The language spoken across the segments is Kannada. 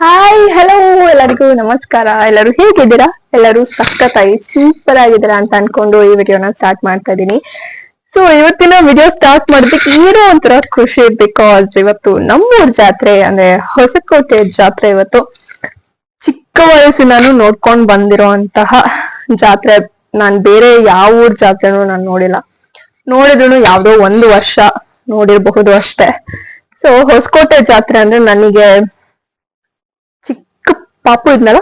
ಹಾಯ್ ಹಲೋ ಎಲ್ಲರಿಗೂ ನಮಸ್ಕಾರ. ಎಲ್ಲರೂ ಹೇಗಿದ್ದೀರಾ? ಎಲ್ಲರೂ ಸಖತ್ತಾಗಿ ಸೂಪರ್ ಆಗಿದ್ದೀರಾ ಅಂತ ಅನ್ಕೊಂಡು ಈ ವಿಡಿಯೋನ ಸ್ಟಾರ್ಟ್ ಮಾಡ್ತಾ ಇದ್ದೀನಿ. ಸೊ ಇವತ್ತಿನ ವಿಡಿಯೋ ಸ್ಟಾರ್ಟ್ ಮಾಡೋದಕ್ಕೆ ಏನೋ ಒಂಥರ ಖುಷಿ ಬಿಕಾಸ್ ಇವತ್ತು ನಮ್ಮೂರ್ ಜಾತ್ರೆ, ಅಂದ್ರೆ ಹೊಸಕೋಟೆ ಜಾತ್ರೆ ಇವತ್ತು. ಚಿಕ್ಕ ವಯಸ್ಸಿನಾನು ನೋಡ್ಕೊಂಡ್ ಬಂದಿರೋಂತಹ ಜಾತ್ರೆ. ನಾನ್ ಬೇರೆ ಯಾವ ಊರ್ ಜಾತ್ರೆನೂ ನಾನು ನೋಡಿಲ್ಲ. ನೋಡಿದ್ರು ಯಾವ್ದೋ ಒಂದು ವರ್ಷ ನೋಡಿರಬಹುದು ಅಷ್ಟೇ. ಸೊ ಹೊಸಕೋಟೆ ಜಾತ್ರೆ ಅಂದ್ರೆ ನನಗೆ ಪಾಪು ಇದ್ನಲ್ಲ,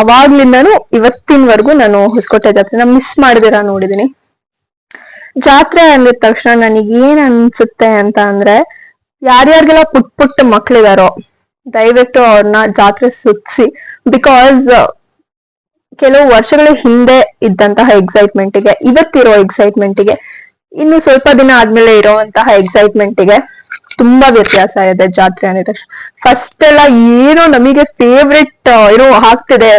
ಅವಾಗ್ಲಿಂದಾನು ಇವತ್ತಿನವರೆಗೂ ನಾನು ಹೊಸಕೋಟೆ ಜಾತ್ರೆನ ಮಿಸ್ ಮಾಡಿದಿರ ನೋಡಿದೀನಿ. ಜಾತ್ರೆ ಅಂದಿದ ತಕ್ಷಣ ನನಗೆ ಏನ್ ಅನ್ಸುತ್ತೆ ಅಂತ ಅಂದ್ರೆ, ಯಾರ್ಯಾರಿಗೆಲ್ಲ ಪುಟ್ ಪುಟ್ಟ ಮಕ್ಳಿದಾರೋ, ದಯವಿಟ್ಟು ಅವ್ರನ್ನ ಜಾತ್ರೆ ಸುತ್ತಿಸಿ ಬಿಕಾಸ್ ಕೆಲವು ವರ್ಷಗಳ ಹಿಂದೆ ಇದ್ದಂತಹ ಎಕ್ಸೈಟ್ಮೆಂಟ್ಗೆ, ಇವತ್ತಿರೋ ಎಕ್ಸೈಟ್ಮೆಂಟ್ಗೆ, ಇನ್ನು ಸ್ವಲ್ಪ ದಿನ ಆದ್ಮೇಲೆ ಇರುವಂತಹ ಎಕ್ಸೈಟ್ಮೆಂಟ್ಗೆ ತುಂಬಾ ವ್ಯತ್ಯಾಸ ಇದೆ ಜಾತ್ರೆ ಅಂದ ತಕ್ಷಣ. ಫಸ್ಟ್ ಎಲ್ಲ ಏನೋ ನಮಗೆ ಫೇವ್ರೆಟ್ ಏನೋ ಆಗ್ತಿದೆ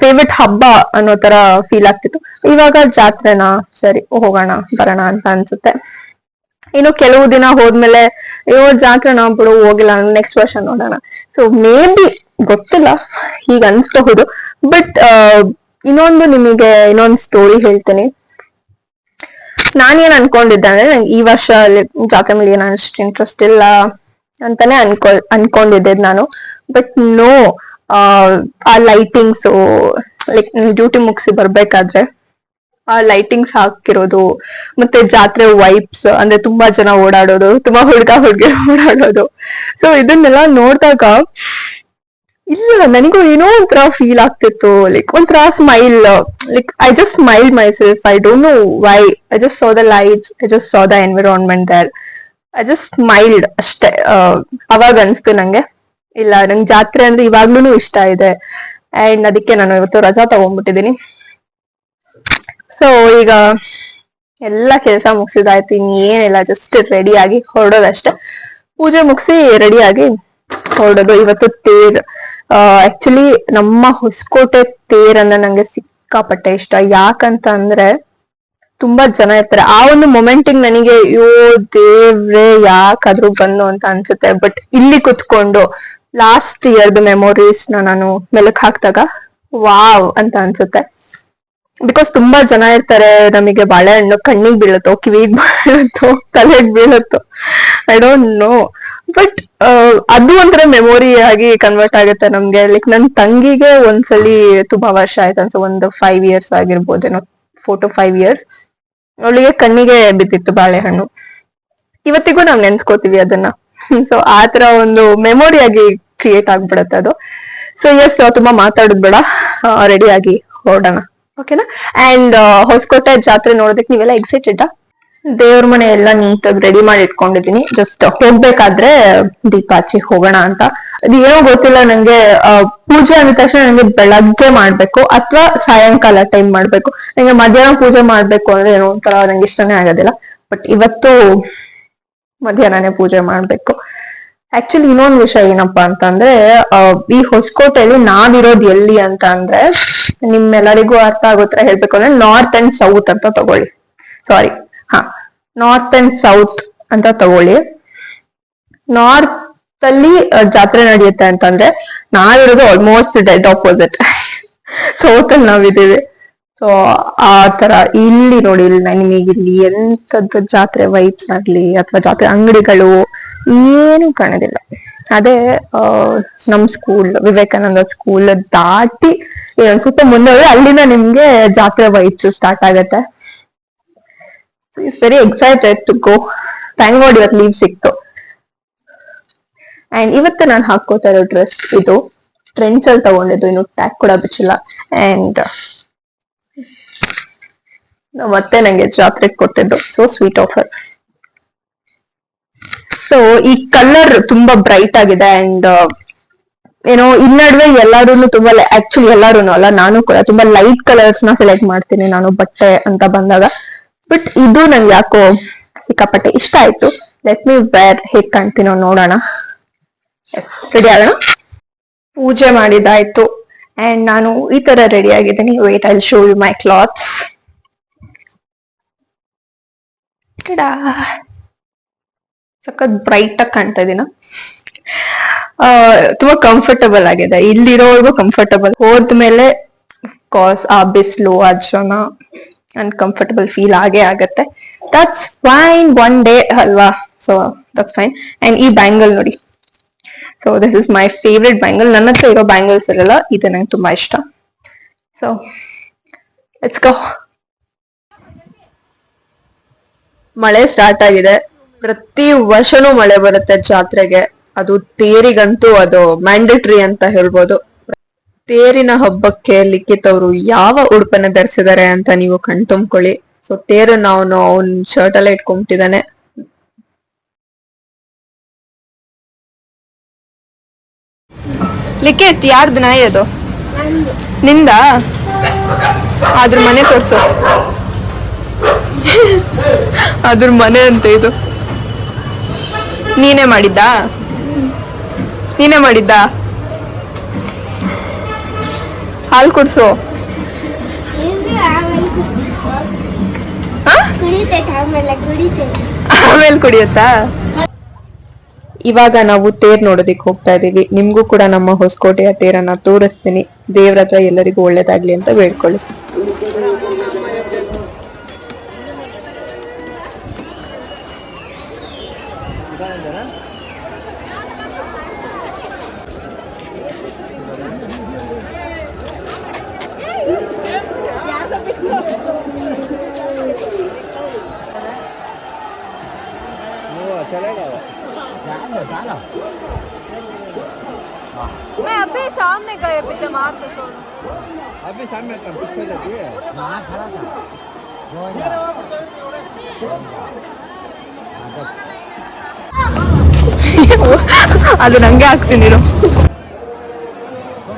ಫೇವ್ರೆಟ್ ಹಬ್ಬ ಅನ್ನೋ ತರ ಫೀಲ್ ಆಗ್ತಿತ್ತು. ಇವಾಗ ಜಾತ್ರೆನಾ? ಸರಿ, ಹೋಗೋಣ, ಬರೋಣ ಅಂತ ಅನ್ಸುತ್ತೆ. ಇನ್ನು ಕೆಲವು ದಿನ ಹೋದ್ಮೇಲೆ, ಅಯ್ಯೋ, ಜಾತ್ರೆ ನಾವು ಬಿಡು, ಹೋಗಿಲ್ಲ ನೆಕ್ಸ್ಟ್ ವರ್ಷ ನೋಡೋಣ. ಸೊ ಮೇ ಬಿ ಗೊತ್ತಿಲ್ಲ ಈಗ ಅನ್ಸ್ಬಹುದು. ಬಟ್ ಇನ್ನೊಂದು ನಿಮಗೆ ಇನ್ನೊಂದು ಸ್ಟೋರಿ ಹೇಳ್ತೀನಿ. ನಾನೇನ್ ಅನ್ಕೊಂಡಿದ್ದೆ ಅಂದ್ರೆ ನಂಗೆ ಈ ವರ್ಷ ಜಾತ್ರೆ ಮೇಲೆ ಏನ್ ಅಷ್ಟು ಇಂಟ್ರೆಸ್ಟ್ ಇಲ್ಲ ಅಂತಾನೆ ಅನ್ಕೊ, ಅನ್ಕೊಂಡಿದ್ದೆ ನಾನು. ಬಟ್ ನೋ ಆ ಲೈಟಿಂಗ್ಸ್ ಲೈಕ್ ಡ್ಯೂಟಿ ಮುಗಿಸಿ ಬರ್ಬೇಕಾದ್ರೆ ಆ ಲೈಟಿಂಗ್ಸ್ ಹಾಕಿರೋದು, ಮತ್ತೆ ಜಾತ್ರೆ ವೈಪ್ಸ್ ಅಂದ್ರೆ ತುಂಬಾ ಜನ ಓಡಾಡೋದು, ತುಂಬಾ ಹುಡುಗ ಹುಡುಗಿ ಓಡಾಡೋದು. ಸೊ ಇದನ್ನೆಲ್ಲ ನೋಡಿದಾಗ ಇಲ್ಲ, ನನಗೂ ಏನೋ ಒಂಥರ ಫೀಲ್ ಆಗ್ತಿತ್ತು ಲೈಕ್ ಒಂಥರ smile like I just smile myself I don't know why I just saw the lights I just saw the environment there I just smiled ಅಷ್ಟೇ. ಅವಾಗ ಅನ್ಸ್ತು ನಂಗೆ. ಇಲ್ಲ, ನಂಗೆ ಜಾತ್ರೆ ಅಂದ್ರೆ ಇವಾಗ್ಲೂ ಇಷ್ಟ ಇದೆ. ಅಂಡ್ ಅದಕ್ಕೆ ನಾನು ಇವತ್ತು ರಜಾ ತಗೊಂಡ್ಬಿಟ್ಟಿದ್ದೀನಿ ಸೊ ಈಗ ಎಲ್ಲ ಕೆಲಸ ಮುಗಿಸಿದಾಯ್ತು. ಇನ್ ಏನಿಲ್ಲ ಜಸ್ಟ್ ರೆಡಿ ಆಗಿ ಹೊರಡೋದಷ್ಟೇ. ಪೂಜೆ ಮುಗಿಸಿ ರೆಡಿ ಆಗಿ ಹೊರಡೋದು. ಇವತ್ತು ತೇರ್ ಆಕ್ಚುಲಿ ನಮ್ಮ ಹೊಸಕೋಟೆ ತೇರ್ ಅಂದ್ರೆ ನಂಗೆ ಸಿಕ್ಕಾಪಟ್ಟೆ ಇಷ್ಟ. ಯಾಕಂತ ಅಂದ್ರೆ ತುಂಬಾ ಜನ ಇರ್ತಾರೆ. ಆ ಒಂದು ಮೊಮೆಂಟಿಗೆ ನನಗೆ, ಅಯ್ಯೋ ದೇವ್ರೆ, ಯಾಕಾದ್ರೂ ಬಂದು ಅಂತ ಅನ್ಸುತ್ತೆ. ಬಟ್ ಇಲ್ಲಿ ಕುತ್ಕೊಂಡು ಲಾಸ್ಟ್ ಇಯರ್ದು ಮೆಮೊರೀಸ್ನ ನಾನು ಮೆಲಕ್ ಹಾಕ್ದಾಗ, ವಾವ್ ಅಂತ ಅನ್ಸುತ್ತೆ. ಬಿಕಾಸ್ ತುಂಬಾ ಜನ ಇರ್ತಾರೆ, ನಮಗೆ ಬಾಳೆಹಣ್ಣು ಕಣ್ಣಿಗೆ ಬೀಳುತ್ತೋ, ಕಿವಿಗೆ ಬೀಳುತ್ತೋ, ತಲೆಗೆ ಬೀಳುತ್ತೋ ಐ ಡೋಂಟ್ ನೋ ಬಟ್ ಅದು ಒಂಥರ ಮೆಮೊರಿ ಆಗಿ ಕನ್ವರ್ಟ್ ಆಗುತ್ತೆ ನಮ್ಗೆ. ಲೈಕ್ ನನ್ ತಂಗಿಗೆ ಒಂದ್ಸಲಿ ತುಂಬಾ ವರ್ಷ ಆಯ್ತು ಅನ್ಸ ಒಂದು ಫೈವ್ ಇಯರ್ಸ್ ಆಗಿರ್ಬೋದೇನೋ ಫೋರ್ ಟು ಫೈವ್ ಇಯರ್ಸ್ ಅವಳಿಗೆ ಕಣ್ಣಿಗೆ ಬಿದ್ದಿತ್ತು ಬಾಳೆಹಣ್ಣು. ಇವತ್ತಿಗೂ ನಾವ್ ನೆನ್ಸ್ಕೋತೀವಿ ಅದನ್ನ. ಸೊ ಆತರ ಒಂದು ಮೆಮೊರಿ ಆಗಿ ಕ್ರಿಯೇಟ್ ಆಗ್ಬಿಡತ್ತೆ ಅದು. ಸೊ ಎಸ್ ತುಂಬಾ ಮಾತಾಡುದ್ ಬೇಡ. ರೆಡಿ ಆಗಿ ಹೊರಡೋಣ ಓಕೆನಾ ಅಂಡ್ ಹೊಸಕೋಟೆ ಜಾತ್ರೆ ನೋಡೋದಕ್ಕೆ ನೀವೆಲ್ಲ ಎಕ್ಸೈಟೆಡ್ ದೇವ್ರ ಮನೆ ಎಲ್ಲ ನೀಟಾಗಿ ರೆಡಿ ಮಾಡಿ ಇಟ್ಕೊಂಡಿದೀನಿ ಜಸ್ಟ್ ಹೋಗ್ಬೇಕಾದ್ರೆ ದೀಪ ಹೋಗೋಣ ಅಂತ. ಅದು ಏನೋ ಗೊತ್ತಿಲ್ಲ ನಂಗೆ ಪೂಜೆ ಅಂದ ತಕ್ಷಣ ನಂಗೆ ಬೆಳಗ್ಗೆ ಮಾಡ್ಬೇಕು ಅಥವಾ ಸಾಯಂಕಾಲ ಟೈಮ್ ಮಾಡ್ಬೇಕು. ನಂಗೆ ಮಧ್ಯಾಹ್ನ ಪೂಜೆ ಮಾಡ್ಬೇಕು ಅಂದ್ರೆ ಏನೋ ಒಂಥರ ನಂಗೆ ಇಷ್ಟನೇ ಆಗೋದಿಲ್ಲ. ಬಟ್ ಇವತ್ತು ಮಧ್ಯಾಹ್ನನೇ ಪೂಜೆ ಮಾಡ್ಬೇಕು. ಆಕ್ಚುಲಿ ಇನ್ನೊಂದು ವಿಷಯ ಏನಪ್ಪಾ ಅಂತಂದ್ರೆ ಈ ಹೊಸಕೋಟೆಯಲ್ಲಿ ನಾವಿರೋದು ಎಲ್ಲಿ ಅಂತ ಅಂದ್ರೆ ನಿಮ್ಮೆಲ್ಲರಿಗೂ ಅರ್ಥ ಆಗೋ ತರ ಹೇಳ್ಬೇಕು ಅಂದ್ರೆ ನಾರ್ತ್ ಅಂಡ್ ಸೌತ್ ಅಂತ ತಗೊಳ್ಳಿ. ಸಾರಿ ಹಾ. ನಾರ್ತ್ ಅಂಡ್ ಸೌತ್ ಅಂತ ತಗೊಳ್ಳಿ. ನಾರ್ತ್ ಅಲ್ಲಿ ಜಾತ್ರೆ ನಡೆಯುತ್ತೆ ಅಂತಂದ್ರೆ ನಾವಿರೋದು ಆಲ್ಮೋಸ್ಟ್ ಡೆಡ್ ಆಪೋಸಿಟ್ ಸೌತ್ ಅಲ್ಲಿ ನಾವಿದ್ದೀವಿ ಸೊ ಆ ತರ ಇಲ್ಲಿ ನೋಡಿ ನಿಮಗೆ ಇಲ್ಲಿ ಎಂತದ್ದು ಜಾತ್ರೆ ವೈಬ್ಸ್ ಆಗ್ಲಿ ಅಥವಾ ಜಾತ್ರೆ ಅಂಗಡಿಗಳು ಏನು ಕಾಣೋದಿಲ್ಲ. ಅದೇ ನಮ್ ಸ್ಕೂಲ್ ವಿವೇಕಾನಂದ ಸ್ಕೂಲ್ ದಾಟಿ ಸ್ವಲ್ಪ ಮುಂದೆ ಅಲ್ಲಿಂದ ನಿಮ್ಗೆ ಜಾತ್ರೆ ವೈಬ್ಸ್ ಸ್ಟಾರ್ಟ್ ಆಗತ್ತೆ. It's very excited to go thank God ಇವತ್ತು ಲೀವ್ ಸಿಕ್ತು. ಅಂಡ್ ಇವತ್ತು ನಾನು ಹಾಕೋತಾ ಇರೋ ಡ್ರೆಸ್ ಇದು ಟ್ರೆಂಡ್ಸ್ ಅಲ್ಲಿ ತಗೊಂಡಿದ್ದು. ಇನ್ನು ಟ್ಯಾಗ್ ಕೂಡ ಬಿಚ್ಚಿಲ್ಲ ಅಂಡ್ ಮತ್ತೆ ನಂಗೆ ಜಾತ್ರೆಗೆ ಕೊಟ್ಟಿದ್ದು. ಸೊ ಸ್ವೀಟ್ ಆಫರ್ ಸೊ ಈ ಕಲರ್ ತುಂಬಾ ಬ್ರೈಟ್ ಆಗಿದೆ ಅಂಡ್ ಏನೋ ಇನ್ ನಡುವೆ ಎಲ್ಲಾರು ತುಂಬಾ ಆಕ್ಚುಲಿ ಎಲ್ಲಾರು ಅಲ್ಲ, ನಾನು ಕೂಡ ತುಂಬಾ ಲೈಟ್ ಕಲರ್ಸ್ನ ಸೆಲೆಕ್ಟ್ ಮಾಡ್ತೀನಿ. ನಾನು ಬಟ್ಟೆ ಅಂತ ಬಂದಾಗ. ಬಟ್ ಇದು ನಂಗೆ ಯಾಕೋ ಸಿಕ್ಕಾಪಟ್ಟೆ ಇಷ್ಟ ಆಯ್ತು. ಲೆಟ್ ಮಿ ವೇರ್ ಹೇಗ್ ಕಾಣ್ತೀನೋ ನೋಡೋಣ. ರೆಡಿ ಆಗೋಣ? ಪೂಜೆ ಮಾಡಿದಾಯ್ತು ಅಂಡ್ ನಾನು ಈ ತರ ರೆಡಿ ಆಗಿದ್ದೀನಿ. Wait I show you my clothes ಸಖತ್ ಬ್ರೈಟ್ ಆಗಿ ಕಾಣ್ತಾ ಇದೀನ? ತುಂಬಾ ಕಂಫರ್ಟಬಲ್ ಆಗಿದೆ. ಇಲ್ಲಿರೋವರೆಗೂ ಕಂಫರ್ಟಬಲ್ ಹೋದ್ಮೇಲೆ ಕಾಸ್ ಆ ಬಿಸಿಲು ಆ ಜನ ಅನ್ಕಂಫರ್ಟಬಲ್ ಫೀಲ್ ಆಗೇ ಆಗತ್ತೆ. ದಟ್ಸ್ ಫೈನ್ ಒನ್ ಡೇ ಅಲ್ವಾ? ಸೊ ದಟ್ಸ್ ಫೈನ್ ಅಂಡ್ ಈ ಬ್ಯಾಂಗಲ್ ನೋಡಿ. So this is my favourite bangle ನನ್ನ ಹತ್ರ ಇರೋ ಬ್ಯಾಂಗಲ್ಸ್ ಇರಲ್ಲ, ಇದು ನಂಗೆ ತುಂಬಾ ಇಷ್ಟ. ಸೊ ಲೆಟ್ಸ್ ಗೋ ಮಳೆ ಸ್ಟಾರ್ಟ್ ಆಗಿದೆ. ಪ್ರತಿ ವರ್ಷನೂ ಮಳೆ ಬರುತ್ತೆ ಜಾತ್ರೆಗೆ. ಅದು ತೇರಿಗಂತೂ ಅದು ಮ್ಯಾಂಡೇಟ್ರಿ ಅಂತ ಹೇಳ್ಬೋದು. ತೇರಿನ ಹಬ್ಬಕ್ಕೆ ಲಿಖಿತ್ ಅವರು ಯಾವ ಉಡುಪನ್ನ ಧರಿಸಿದ್ದಾರೆ ಅಂತ ನೀವು ಕಣ್ತುಂಬ್ಕೊಳ್ಳಿ ಸೊ ತೇರನ್ನ ಅವನು, ಅವನ್ ಶರ್ಟ್ ಎಲ್ಲ ಇಟ್ಕೊಂಬಿಟ್ಟಿದ್ದಾನೆ. ಲಿಖಿತ್ ಯಾರ್ದು ನಾಯಿ ಅದು ನಿಂದ? ಅದ್ರ ಮನೆ ತೋರ್ಸು. ಅದ್ರ ಮನೆ ಅಂತ ಇದು. ನೀನೇ ಮಾಡಿದ್ದ? ನೀನೇ ಮಾಡಿದ್ದ? ಹಾಲು ಕುಡ್ಸು. ಆಮೇಲೆ ಕುಡಿಯುತ್ತಾ? ಇವಾಗ ನಾವು ತೇರ್ ನೋಡೋದಿಕ್ ಹೋಗ್ತಾ ಇದೀವಿ ನಿಮ್ಗೂ ಕೂಡ ನಮ್ಮ ಹೊಸಕೋಟೆಯ ತೇರನ್ನ ತೋರಿಸ್ತೀನಿ. ದೇವ್ರ ಹತ್ರ ಎಲ್ಲರಿಗೂ ಒಳ್ಳೇದಾಗ್ಲಿ ಅಂತ ಬೇಡ್ಕೊಳ್ಳಿ. मैं अभी सामने गए पीछे मार के छोड़ो अभी सामने कर पीछे जाती है वहाँ खड़ा था ಅದು ನಂಗೆ ಹಾಕ್ತೀನಿ ಇರು. कौन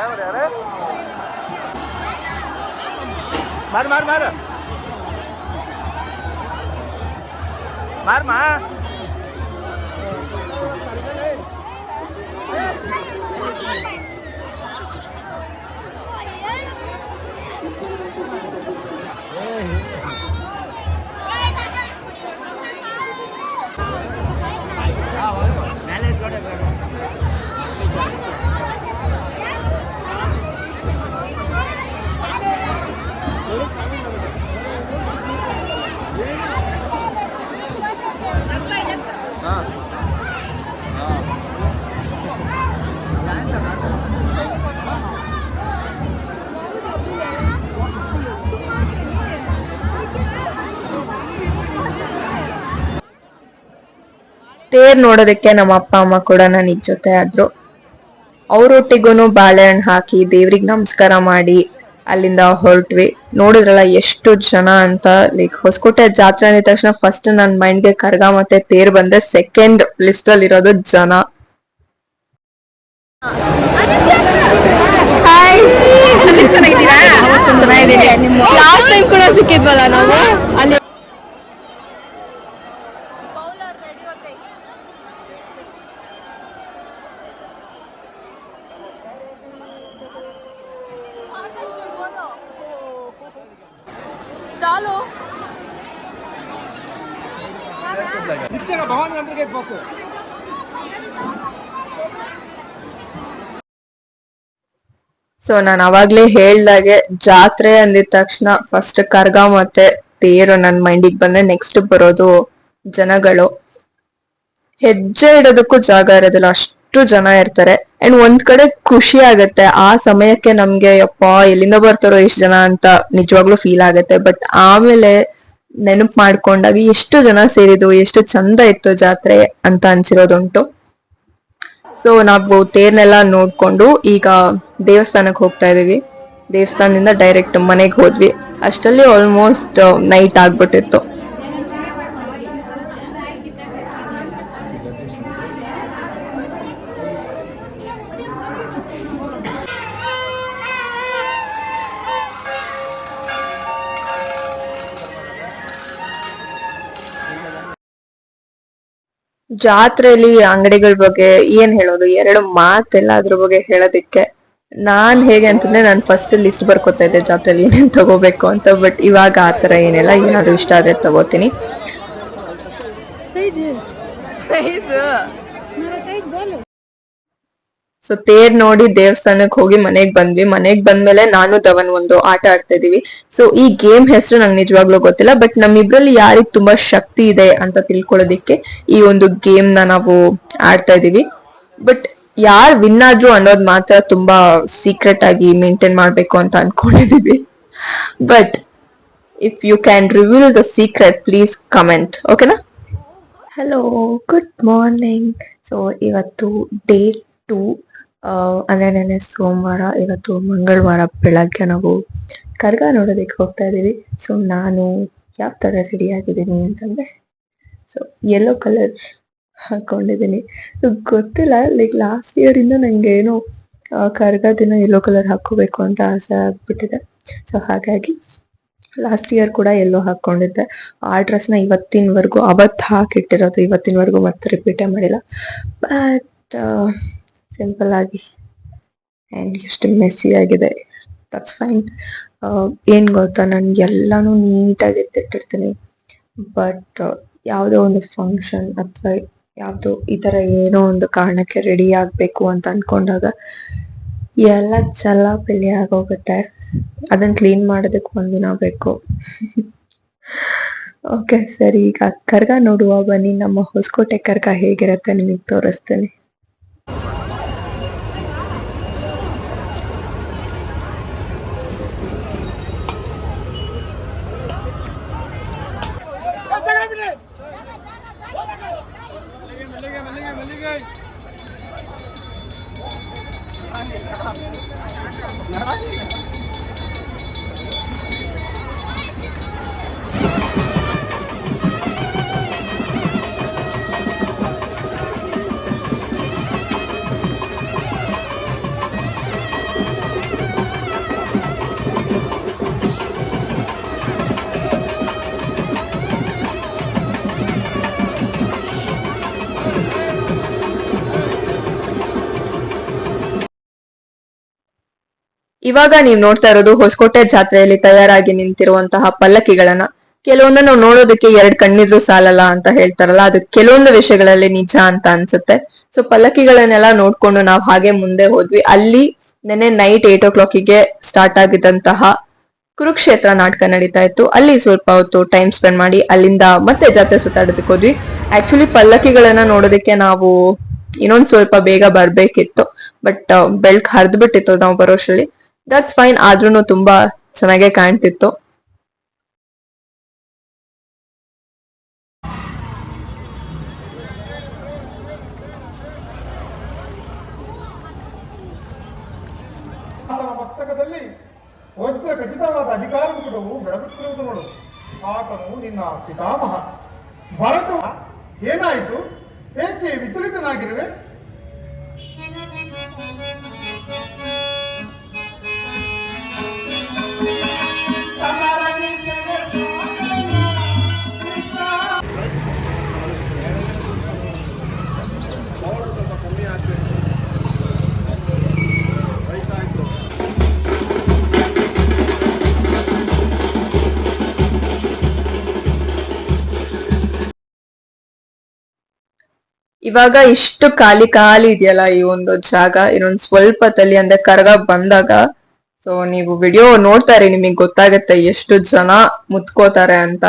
கேமரா யாரு மாறு மாறு மாறு. மாறுமா? ತೇರ್ ನೋಡೋದಕ್ಕೆ ನಮ್ಮ ಅಪ್ಪ, ಅಮ್ಮ ಕೂಡ ನನ್ನ ಜೊತೆ ಆದ್ರು. ಅವ್ರೊಟ್ಟಿಗೂನು ಬಾಳೆಹಣ್ಣು ಹಾಕಿ ದೇವ್ರಿಗೆ ನಮಸ್ಕಾರ ಮಾಡಿ. ಅಲ್ಲಿಂದ ಹೊರಟ್ವಿ. ನೋಡಿದ್ರಲ್ಲ ಎಷ್ಟು ಜನ ಅಂತ ಲೈಕ್ ಹೊಸಕೋಟೆ ಜಾತ್ರೆ ಅಂದ ತಕ್ಷಣ ಫಸ್ಟ್ ನನ್ನ ಮೈಂಡ್ಗೆ ಕರ್ಗ ಮತ್ತೆ ತೇರ್ ಬಂದೆ. ಸೆಕೆಂಡ್ ಲಿಸ್ಟ್ ಅಲ್ಲಿ ಇರೋದು ಜನ. ಹಾಯ್ ಚೆನ್ನಾಗಿದ್ದೀರಾ? ಚೆನ್ನಾಗಿದ್ದೀನಿ. ಲಾಸ್ಟ್ ಟೈಮ್ ಕೂಡ ಸಿಕ್ಕಿದ್ವಲ್ಲ ನಾವು? ಸೊ ನಾನು ಅವಾಗ್ಲೇ ಹೇಳ್ದಾಗೆ ಜಾತ್ರೆ ಅಂದಿದ ತಕ್ಷಣ ಫಸ್ಟ್ ಕರ್ಗ ಮತ್ತೆ ತೇರು ನನ್ನ ಮೈಂಡಿಗೆ ಬಂದೆ. ನೆಕ್ಸ್ಟ್ ಬರೋದು ಜನಗಳು. ಹೆಜ್ಜೆ ಇಡೋದಕ್ಕೂ ಜಾಗ ಇರೋದಿಲ್ಲ. ಅಷ್ಟು ಜನ ಇರ್ತಾರೆ. ಅಂಡ್ ಒಂದ್ ಕಡೆ ಖುಷಿ ಆಗತ್ತೆ. ಆ ಸಮಯಕ್ಕೆ ನಮ್ಗೆ, ಯಪ್ಪ, ಎಲ್ಲಿಂದ ಬರ್ತಾರೋ ಎಷ್ಟು ಜನ ಅಂತ ನಿಜವಾಗ್ಲೂ ಫೀಲ್ ಆಗತ್ತೆ. ಬಟ್ ಆಮೇಲೆ ನೆನಪು ಮಾಡ್ಕೊಂಡಾಗ ಎಷ್ಟು ಜನ ಸೇರಿದ್ರು ಎಷ್ಟು ಚಂದ ಇತ್ತು ಜಾತ್ರೆ ಅಂತ ಅನ್ಸಿರೋದುಂಟು. ಸೊ ನಾವು ತೇರ್ನೆಲ್ಲ ನೋಡ್ಕೊಂಡು ಈಗ ದೇವಸ್ಥಾನಕ್ಕೆ ಹೋಗ್ತಾ ಇದೀವಿ ದೇವಸ್ಥಾನದಿಂದ ಡೈರೆಕ್ಟ್ ಮನೆಗೆ ಹೋದ್ವಿ. ಅಷ್ಟರಲ್ಲಿ ಆಲ್ಮೋಸ್ಟ್ ನೈಟ್ ಆಗ್ಬಿಟ್ಟಿತ್ತು. ಜಾತ್ರೆಯಲ್ಲಿ ಅಂಗಡಿಗಳ ಬಗ್ಗೆ ಏನ್ ಹೇಳೋದು? ಎರಡು ಮಾತೆಲ್ಲ ಅದ್ರ ಬಗ್ಗೆ ಹೇಳೋದಿಕ್ಕೆ. ನಾನ್ ಹೇಗೆ ಅಂತಂದ್ರೆ ನಾನು ಫಸ್ಟ್ ಲಿಸ್ಟ್ ಬರ್ಕೋತಾ ಇದ್ದೆ ಜಾತ್ರೆಯಲ್ಲಿ ಏನೇನ್ ತಗೋಬೇಕು ಅಂತ ಬಟ್ ಇವಾಗ ಆತರ ಏನಿಲ್ಲ. ಏನಾದ್ರು ಇಷ್ಟ ಆದ್ರೆ ತಗೋತೀನಿ. ಸೊ ತೇರ್ ನೋಡಿ ದೇವಸ್ಥಾನಕ್ಕೆ ಹೋಗಿ ಮನೆಗ್ ಬಂದ್ವಿ. ಮನೆಗ್ ಬಂದ್ಮೇಲೆ ನಾನು, ಧವನ್ ಒಂದು ಆಟ ಆಡ್ತಾ ಇದೀವಿ ಸೊ ಈ ಗೇಮ್ ಹೆಸರು ನಂಗೆ ನಿಜವಾಗ್ಲೂ ಗೊತ್ತಿಲ್ಲ, ಬಟ್ ನಮ್ಮಿಬ್ರಲ್ಲಿ ಯಾರಿಗ್ ತುಂಬಾ ಶಕ್ತಿ ಇದೆ ಅಂತ ತಿಳ್ಕೊಳ್ಳೋದಿಕ್ಕೆ ಈ ಒಂದು ಗೇಮ್ನ ನಾವು ಆಡ್ತಾ ಇದೀವಿ ಬಟ್ ಯಾರ್ ವಿನ್ ಆದ್ರು ಅನ್ನೋದು ಮಾತ್ರ ತುಂಬಾ ಸೀಕ್ರೆಟ್ ಆಗಿ ಮೇಂಟೈನ್ ಮಾಡ್ಬೇಕು ಅಂತ ಅನ್ಕೊಂಡಿದೀವಿ. But if you can reveal the secret please comment ಓಕೆನಾ ಹಲೋ ಗುಡ್ ಮಾರ್ನಿಂಗ್ ಸೊ ಇವತ್ತು ಡೇ ಟು ಅಂದ್ರೆ ನೆನ್ನೆ ಸೋಮವಾರ, ಇವತ್ತು ಮಂಗಳವಾರ ಬೆಳಗ್ಗೆ ನಾವು ಕರ್ಗ ನೋಡೋದಕ್ಕೆ ಹೋಗ್ತಾ ಇದ್ದೀವಿ. ಸೊ ನಾನು ಯಾವ ತರ ರೆಡಿ ಆಗಿದ್ದೀನಿ ಅಂತಂದ್ರೆ ಸೊ ಯೆಲ್ಲೋ ಕಲರ್ ಹಾಕೊಂಡಿದ್ದೀನಿ. ಗೊತ್ತಿಲ್ಲ ಲೈಕ್ ಲಾಸ್ಟ್ ಇಯರ್ ಇಂದ ನಂಗೆ ಏನೋ ಕರ್ಗ ದಿನ ಯೆಲ್ಲೋ ಕಲರ್ ಹಾಕೋಬೇಕು ಅಂತ ಆಸೆ ಆಗ್ಬಿಟ್ಟಿದೆ. ಸೊ ಹಾಗಾಗಿ ಲಾಸ್ಟ್ ಇಯರ್ ಕೂಡ ಎಲ್ಲೋ ಹಾಕೊಂಡಿದ್ದೆ ಆ ಡ್ರೆಸ್ನ ಇವತ್ತಿನವರೆಗೂ, ಅವತ್ತು ಹಾಕಿಟ್ಟಿರೋದು ಇವತ್ತಿನವರೆಗೂ ಮತ್ತೆ ರಿಪೀಟೇ ಮಾಡಿಲ್ಲ. ಬಟ್ ಸಿಂಪಲ್ ಆಗಿ ಆ್ಯಂಡ್ ಎಷ್ಟು ಮೆಸ್ಸಿ ಆಗಿದೆ. ದಟ್ಸ್ ಫೈನ್ ಏನು ಗೊತ್ತಾ ನಾನು ಎಲ್ಲನೂ ನೀಟಾಗಿ ಎತ್ತಿಟ್ಟಿರ್ತೀನಿ. ಬಟ್ ಯಾವುದೋ ಒಂದು ಫಂಕ್ಷನ್ ಅಥವಾ ಯಾವುದೋ ಈ ಥರ ಏನೋ ಒಂದು ಕಾರಣಕ್ಕೆ ರೆಡಿ ಆಗಬೇಕು ಅಂತ ಅಂದ್ಕೊಂಡಾಗ ಎಲ್ಲ ಚಲ್ಲಾಪಿಲ್ಲಿ ಆಗೋಗುತ್ತೆ. ಅದನ್ನು ಕ್ಲೀನ್ ಮಾಡೋದಕ್ಕೆ ಒಂದಿನ ಬೇಕು. ಓಕೆ ಸರಿ, ಈಗ ಕರ್ಗ ನೋಡುವ ಬನ್ನಿ. ನಮ್ಮ ಹೊಸಕೋಟೆ ಕರ್ಗ ಹೇಗಿರುತ್ತೆ ನಿಮಗೆ ತೋರಿಸ್ತೀನಿ. ಇವಾಗ ನೀವು ನೋಡ್ತಾ ಇರೋದು ಹೊಸಕೋಟೆ ಜಾತ್ರೆಯಲ್ಲಿ ತಯಾರಾಗಿ ನಿಂತಿರುವಂತಹ ಪಲ್ಲಕ್ಕಿಗಳನ್ನ. ಕೆಲವೊಂದು ನಾವು ನೋಡೋದಕ್ಕೆ ಎರಡ್ ಕಣ್ಣಿದ್ರು ಸಾಲಲ್ಲ ಅಂತ ಹೇಳ್ತಾರಲ್ಲ, ಅದು ಕೆಲವೊಂದು ವಿಷಯಗಳಲ್ಲಿ ನಿಜ ಅಂತ ಅನ್ಸುತ್ತೆ. ಸೊ ಪಲ್ಲಕ್ಕಿಗಳನ್ನೆಲ್ಲ ನೋಡ್ಕೊಂಡು ನಾವು ಹಾಗೆ ಮುಂದೆ ಹೋದ್ವಿ. ಅಲ್ಲಿ ನೆನ್ನೆ ನೈಟ್ ಏಟ್ ಓ ಕ್ಲಾಕಿಗೆ ಸ್ಟಾರ್ಟ್ ಆಗಿದ್ದಂತಹ ಕುರುಕ್ಷೇತ್ರ ನಾಟಕ ನಡೀತಾ ಇತ್ತು. ಅಲ್ಲಿ ಸ್ವಲ್ಪ ಹೊತ್ತು ಟೈಮ್ ಸ್ಪೆಂಡ್ ಮಾಡಿ ಅಲ್ಲಿಂದ ಮತ್ತೆ ಜಾತ್ರೆ ಸುತ್ತಾಡೋದಕ್ಕೆ ಹೋದ್ವಿ. ಆಕ್ಚುಲಿ ಪಲ್ಲಕ್ಕಿಗಳನ್ನ ನೋಡೋದಕ್ಕೆ ನಾವು ಇನ್ನೊಂದ್ ಸ್ವಲ್ಪ ಬೇಗ ಬರ್ಬೇಕಿತ್ತು. ಬಟ್ ಬೆಳ್ಕ್ ಹರಿದ್ಬಿಟ್ಟಿತ್ತು ನಾವು ಬರೋಷ್ರಲ್ಲಿ ದಟ್ಸ್ ಫೈನ್ ಆದ್ರೂ ತುಂಬಾ ಚೆನ್ನಾಗೆ ಕಾಣ್ತಿತ್ತು. ಆತನ ಮಸ್ತಕದಲ್ಲಿ ವಜ್ರ ಖಚಿತವಾದ ಅಧಿಕಾರ ಮುಕುಟವು ಬೆಳಗುತ್ತಿರುವುದು ನೋಡು. ಆತನು ನಿನ್ನ ಪಿತಾಮಹ. ಭರತ ಏನಾಯಿತು? ಏಕೆ ವಿಚಲಿತನಾಗಿರುವೆ? ಇವಾಗ ಇಷ್ಟು ಖಾಲಿ ಖಾಲಿ ಇದೆಯಲ್ಲ ಈ ಒಂದು ಜಾಗ, ಇನ್ನೊಂದ್ ಸ್ವಲ್ಪ ತಲೆ ಅಂದ್ರೆ ಕರಗ ಬಂದಾಗ ಸೊ ನೀವು ವಿಡಿಯೋ ನೋಡ್ತಾರೆ ನಿಮಗೆ ಗೊತ್ತಾಗತ್ತೆ ಎಷ್ಟು ಜನ ಮುತ್ಕೋತಾರೆ ಅಂತ.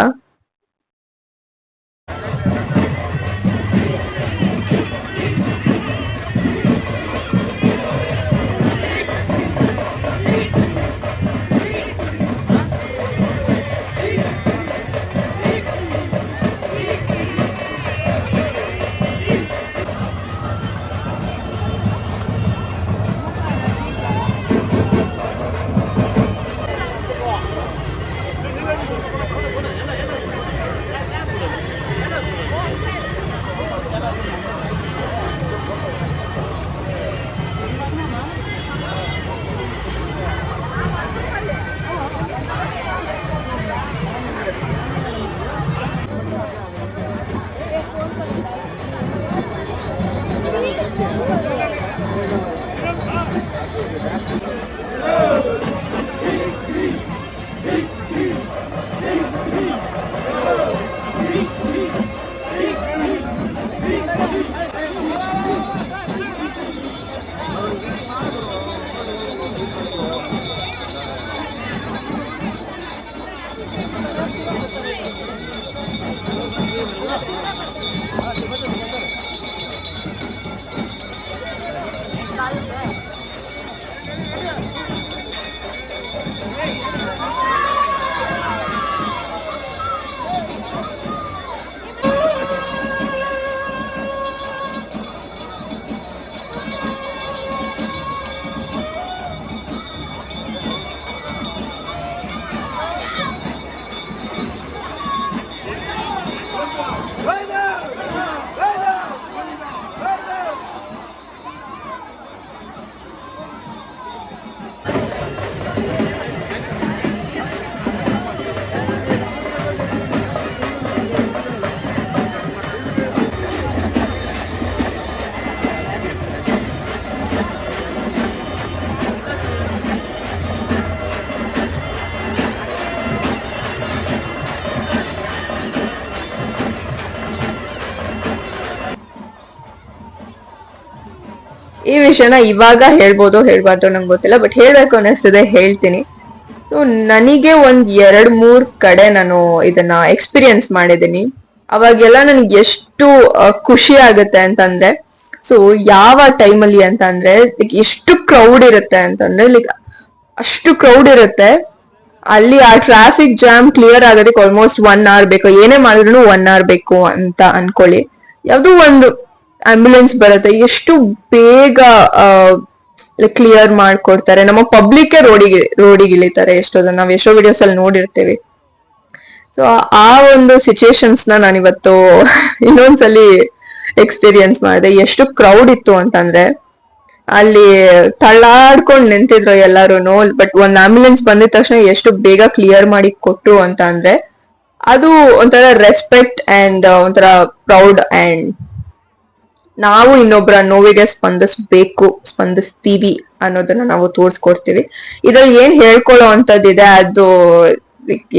ಈ ವಿಷಯನ ಇವಾಗ ಹೇಳ್ಬೋದು, ಹೇಳ್ಬಾರ್ದು ನಂಗೆ ಗೊತ್ತಿಲ್ಲ ಬಟ್ ಹೇಳ್ಬೇಕು ಅನ್ನಿಸ್ತದೆ, ಹೇಳ್ತೀನಿ. ಸೊ ನನಗೆ ಒಂದ್ ಎರಡ್, ಮೂರ್ ಕಡೆ ನಾನು ಇದನ್ನ ಎಕ್ಸ್ಪೀರಿಯನ್ಸ್ ಮಾಡಿದ್ದೀನಿ. ಅವಾಗೆಲ್ಲ ನನಗೆ ಎಷ್ಟು ಖುಷಿ ಆಗುತ್ತೆ ಅಂತಂದ್ರೆ ಸೊ ಯಾವ ಟೈಮಲ್ಲಿ ಅಂತ ಅಂದ್ರೆ ಲೈಕ್ ಎಷ್ಟು ಕ್ರೌಡ್ ಇರುತ್ತೆ ಅಂತಂದ್ರೆ ಲೈಕ್ ಅಷ್ಟು ಕ್ರೌಡ್ ಇರುತ್ತೆ. ಅಲ್ಲಿ ಆ ಟ್ರಾಫಿಕ್ ಜಾಮ್ ಕ್ಲಿಯರ್ ಆಗೋದಕ್ಕೆ ಆಲ್ಮೋಸ್ಟ್ ಒನ್ ಅವರ್ ಬೇಕು. ಏನೇ ಮಾಡಿದ್ರು ಒನ್ ಅವರ್ ಬೇಕು ಅಂತ ಅನ್ಕೊಳ್ಳಿ. ಯಾವ್ದೋ ಒಂದು ಆಂಬ್ಯುಲೆನ್ಸ್ ಬರುತ್ತೆ. ಎಷ್ಟು ಬೇಗ ಕ್ಲಿಯರ್ ಮಾಡ್ಕೊಡ್ತಾರೆ. ನಮ್ಮ ಪಬ್ಲಿಕ್ ರೋಡಿಗೆ ರೋಡಿಗೆ ಇಳಿತಾರೆ. ಎಷ್ಟೋ ಜನ ನಾವ್ ಎಷ್ಟೋ ವಿಡಿಯೋಸ್ ಅಲ್ಲಿ ನೋಡಿರ್ತೀವಿ. ಸೊ ಆ ಒಂದು ಸಿಚುಯೇಷನ್ಸ್ನ ನಾನು ಇವತ್ತು ಇನ್ನೊಂದ್ಸಲಿ ಎಕ್ಸ್ಪೀರಿಯನ್ಸ್ ಮಾಡಿದೆ. ಎಷ್ಟು ಕ್ರೌಡ್ ಇತ್ತು ಅಂತಂದ್ರೆ, ಅಲ್ಲಿ ತಳ್ಳಾಡ್ಕೊಂಡ್ ನಿಂತಿದ್ರು ಎಲ್ಲಾರು ಬಟ್ ಒಂದ್ ಆಂಬ್ಯುಲೆನ್ಸ್ ಬಂದಿದ ತಕ್ಷಣ ಎಷ್ಟು ಬೇಗ ಕ್ಲಿಯರ್ ಮಾಡಿ ಕೊಟ್ರು ಅಂತ ಅಂದ್ರೆ ಅದು ಒಂಥರ ರೆಸ್ಪೆಕ್ಟ್ ಅಂಡ್ ಒಂಥರ ಪ್ರೌಡ್ ಅಂಡ್ ನಾವು ಇನ್ನೊಬ್ಬರ ನೋವಿಗೆ ಸ್ಪಂದಿಸ್ಬೇಕು, ಸ್ಪಂದಿಸ್ತೀವಿ ಅನ್ನೋದನ್ನ ನಾವು ತೋರ್ಸ್ಕೊಡ್ತೀವಿ. ಇದ್ರಲ್ಲಿ ಏನ್ ಹೇಳ್ಕೊಳ್ಳೋ ಅಂತದ್ದಿದೆ ಅದು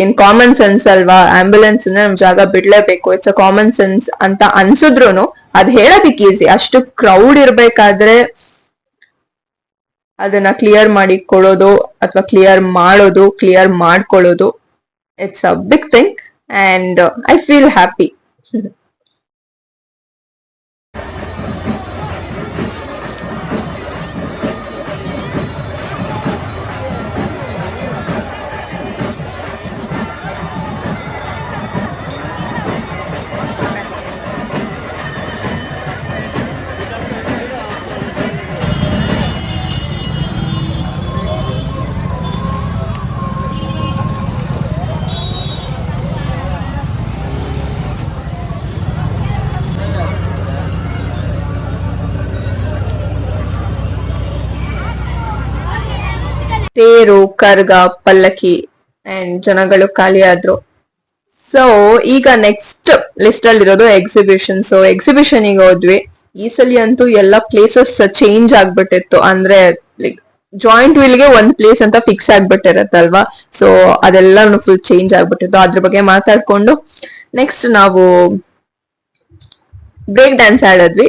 ಏನ್ ಕಾಮನ್ ಸೆನ್ಸ್ ಅಲ್ವಾ? ಆಂಬ್ಯುಲೆನ್ಸ್ ನಮ್ ಜಾಗ ಬಿಡ್ಲೇಬೇಕು ಇಟ್ಸ್ ಅ ಕಾಮನ್ ಸೆನ್ಸ್ ಅಂತ ಅನ್ಸಿದ್ರು ಅದ್ ಹೇಳೋದಿಕ್ ಈಸಿ ಅಷ್ಟು ಕ್ರೌಡ್ ಇರ್ಬೇಕಾದ್ರೆ ಅದನ್ನ ಕ್ಲಿಯರ್ ಮಾಡಿ ಕೊಡೋದು ಅಥವಾ ಕ್ಲಿಯರ್ ಮಾಡೋದು ಕ್ಲಿಯರ್ ಮಾಡ್ಕೊಳ್ಳೋದು it's a big thing and I feel happy ತೇರು, ಕರ್ಗ, ಪಲ್ಲಕ್ಕಿ ಅಂಡ್ ಜನಗಳು ಖಾಲಿ ಆದ್ರು ಸೊ ಈಗ ನೆಕ್ಸ್ಟ್ ಲಿಸ್ಟ್ ಅಲ್ಲಿ ಇರೋದು ಎಕ್ಸಿಬಿಷನ್ ಸೊ ಎಕ್ಸಿಬಿಷನ್ಗೆ ಹೋದ್ವಿ. ಈ ಸಲ ಅಂತೂ ಎಲ್ಲ ಪ್ಲೇಸಸ್ ಚೇಂಜ್ ಆಗ್ಬಿಟ್ಟಿತ್ತು. ಅಂದ್ರೆ ಲೈಕ್ ಜಾಯಿಂಟ್ ವೀಲ್ಗೆ ಒಂದ್ ಪ್ಲೇಸ್ ಅಂತ ಫಿಕ್ಸ್ ಆಗ್ಬಿಟ್ಟಿರತ್ತಲ್ವಾ? ಸೊ ಅದೆಲ್ಲ ಫುಲ್ ಚೇಂಜ್ ಆಗ್ಬಿಟ್ಟಿತ್ತು. ಅದ್ರ ಬಗ್ಗೆ ಮಾತಾಡ್ಕೊಂಡು ನೆಕ್ಸ್ಟ್ ನಾವು ಬ್ರೇಕ್ ಡ್ಯಾನ್ಸ್ ಆಡಿದ್ವಿ.